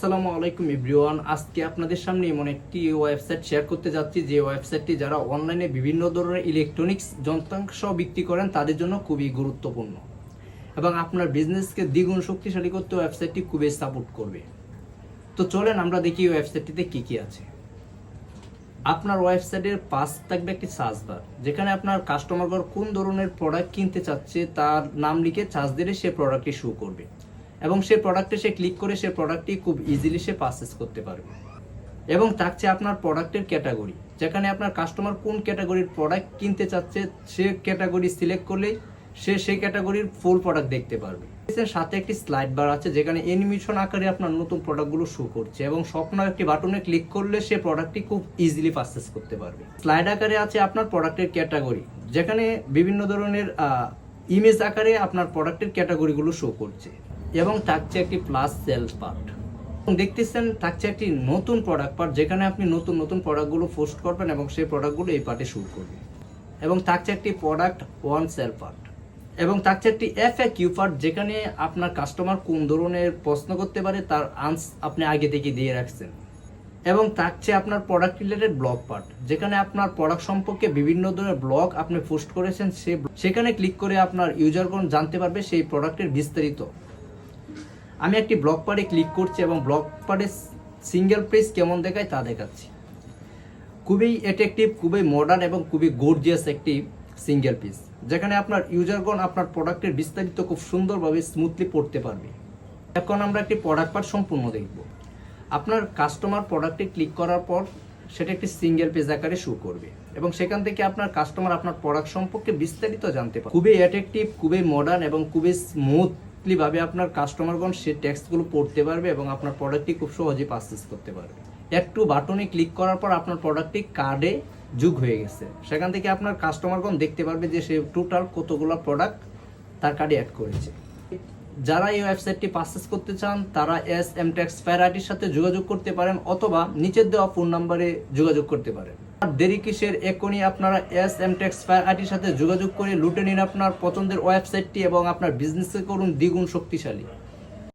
আসসালামু আলাইকুম এভরিওয়ান। আজকে আপনাদের সামনে এমন একটি ওয়েবসাইট শেয়ার করতে যাচ্ছি, যে ওয়েবসাইটটি যারা অনলাইনে বিভিন্ন ধরনের ইলেকট্রনিক্স যন্ত্রাংশ বিক্রি করেন, তাদের জন্য খুবই গুরুত্বপূর্ণ। এবং আপনার বিজনেসকে দ্বিগুণ শক্তিশালী করতে ওয়েবসাইটটি খুবই সাপোর্ট করবে। তো চলেন আমরা দেখি ওয়েবসাইটটিতে কি কি আছে। আপনার ওয়েবসাইটের পাশ থাকবে একটি সার্চ বার যেখানে আপনার কাস্টমারগণ কোন ধরনের প্রোডাক্ট কিনতে চাচ্ছে, তার নাম লিখে সার্চ দিলে সে প্রোডাক্টটি শো করবে। এবং সে প্রোডাক্টে সে ক্লিক করে সে প্রোডাক্টটি খুব ইজিলি সে পারচেস করতে পারবে। এবং থাকছে আপনার প্রোডাক্টের ক্যাটাগরি যেখানে আপনার কাস্টমার কোন ক্যাটাগরির প্রোডাক্ট কিনতে চাচ্ছে, সে ক্যাটাগরি সিলেক্ট করলেই সে সেই ক্যাটাগরির ফুল প্রোডাক্ট দেখতে পারবে। সাথে একটি স্লাইড বার আছে, যেখানে অ্যানিমেশন আকারে আপনার নতুন প্রোডাক্টগুলো শো করছে এবং স্বপ্ন একটি বাটনে ক্লিক করলে সে প্রোডাক্টটি খুব ইজিলি পারচেস করতে পারবে। স্লাইড আকারে আছে আপনার প্রোডাক্টের ক্যাটাগরি যেখানে বিভিন্ন ধরনের ইমেজ আকারে আপনার প্রোডাক্টের ক্যাটাগরিগুলো শো করছে। এবং থাকছে একটি প্লাস সেলস পার্ট দেখতেছেন থাকছে একটি নতুন প্রোডাক্ট পার্ট যেখানে আপনি নতুন নতুন প্রোডাক্টগুলো পোস্ট করবেন এবং সেই প্রোডাক্টগুলো এই পার্টে শুট করবে। এবং থাকছে একটি প্রোডাক্ট ওয়ান সেল পার্ট এবং থাকছে একটি এফ এ কিউ পার্ট যেখানে আপনার কাস্টমার কোন ধরনের প্রশ্ন করতে পারে, তার আনস আপনি আগে থেকে দিয়ে রাখছেন। এবং থাকছে আপনার প্রোডাক্ট রিলেটেড ব্লগ পার্ট যেখানে আপনার প্রোডাক্ট সম্পর্কে বিভিন্ন ধরনের ব্লগ আপনি পোস্ট করেছেন, সে সেখানে ক্লিক করে আপনার ইউজারগণ জানতে পারবে সেই প্রোডাক্টের বিস্তারিত। আমি একটি ব্লক পার্টে ক্লিক করছি এবং ব্লক পার্টে সিঙ্গেল পেজ কেমন দেখায় তা দেখাচ্ছি। খুবই অ্যাট্রাকটিভ খুবই মডার্ন এবং খুবই গর্জিয়াস একটি সিঙ্গেল পিস যেখানে আপনার ইউজারগণ আপনার প্রোডাক্টের বিস্তারিত খুব সুন্দরভাবে স্মুথলি পড়তে পারবে। এখন আমরা একটি প্রোডাক্ট পার্ট সম্পূর্ণ দেখব। আপনার কাস্টমার প্রোডাক্টে ক্লিক করার পর সেটা একটি সিঙ্গেল পেজ আকারে শো করবে এবং সেখান থেকে আপনার কাস্টমার আপনার প্রোডাক্ট সম্পর্কে বিস্তারিত জানতে পারবে। খুবই অ্যাট্রাকটিভ খুবই মডার্ন এবং খুবই স্মুথলি ভাবে আপনার কাস্টমারগণ সে টেক্সটগুলো পড়তে পারবে এবং আপনার প্রোডাক্টটি খুব সহজেই পারচেস করতে পারবে। একটু বাটনে ক্লিক করার পর আপনার প্রোডাক্টটি কার্ডে যুগ হয়ে গেছে। সেখান থেকে আপনার কাস্টমারগণ দেখতে পারবে যে সে টোটাল কতগুলো প্রোডাক্ট তার কার্ডে অ্যাড করেছে। যারা এই ওয়েবসাইটটি পারচেস করতে চান, তারা এস এম ট্যাক্স ফ্যারাইটির সাথে যোগাযোগ করতে পারেন অথবা নিচের দেওয়া ফোন নাম্বারে যোগাযোগ করতে পারেন। দেরি কিসের? এখনই আপনারা এস এম টেক্স ফ্যারাইটির সাথে যোগাযোগ করে লুটে নিন আপনার পছন্দের ওয়েবসাইটটি এবং আপনার বিজনেসে করুন দ্বিগুণ শক্তিশালী।